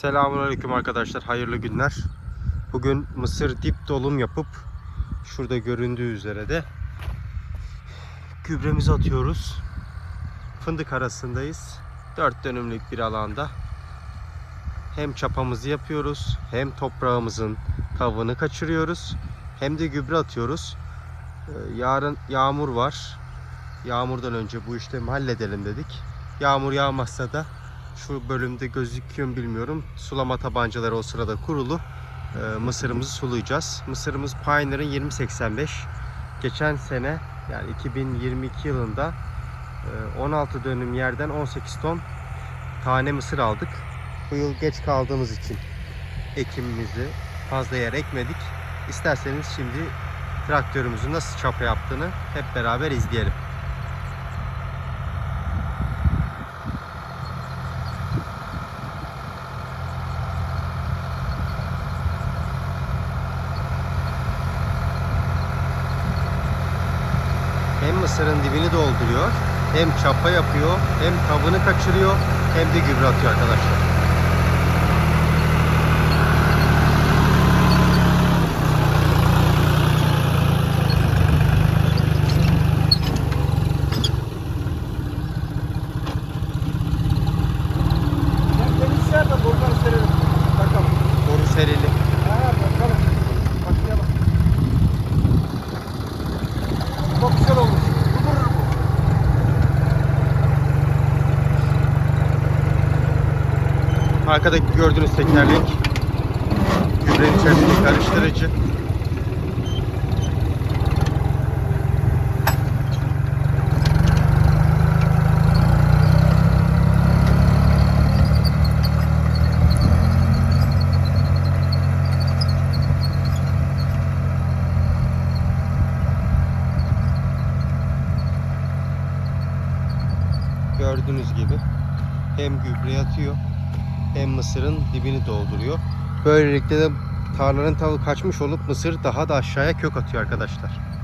Selamünaleyküm arkadaşlar. Hayırlı günler. Bugün mısır dip dolum yapıp şurada göründüğü üzere de gübremizi atıyoruz. Fındık arasındayız. 4 dönümlük bir alanda. Hem çapamızı yapıyoruz, hem toprağımızın tavını kaçırıyoruz, hem de gübre atıyoruz. Ee, Yarın yağmur var. Yağmurdan önce bu işlemi halledelim dedik. Yağmur yağmazsa da şu bölümde gözüküyor mu bilmiyorum. Sulama tabancaları o sırada kurulu. Ee, mısırımızı sulayacağız. Mısırımız Pioneer'ın 2085. Geçen sene yani 2022 yılında e, 16 dönüm yerden 18 ton tane mısır aldık. Bu yıl geç kaldığımız için ekimimizi fazla yer ekmedik. İsterseniz şimdi traktörümüzün nasıl çapa yaptığını hep beraber izleyelim. Hem mısırın dibini dolduruyor, hem çapa yapıyor, hem tavını kaçırıyor, hem de gübre atıyor arkadaşlar. Boru serili. Arkadaki gördüğünüz tekerlek gübrenin içerisindeki karıştırıcı. Gördüğünüz gibi hem gübre atıyor hem mısırın dibini dolduruyor. Böylelikle de tarlanın tavuğu kaçmış olup mısır daha da aşağıya kök atıyor arkadaşlar.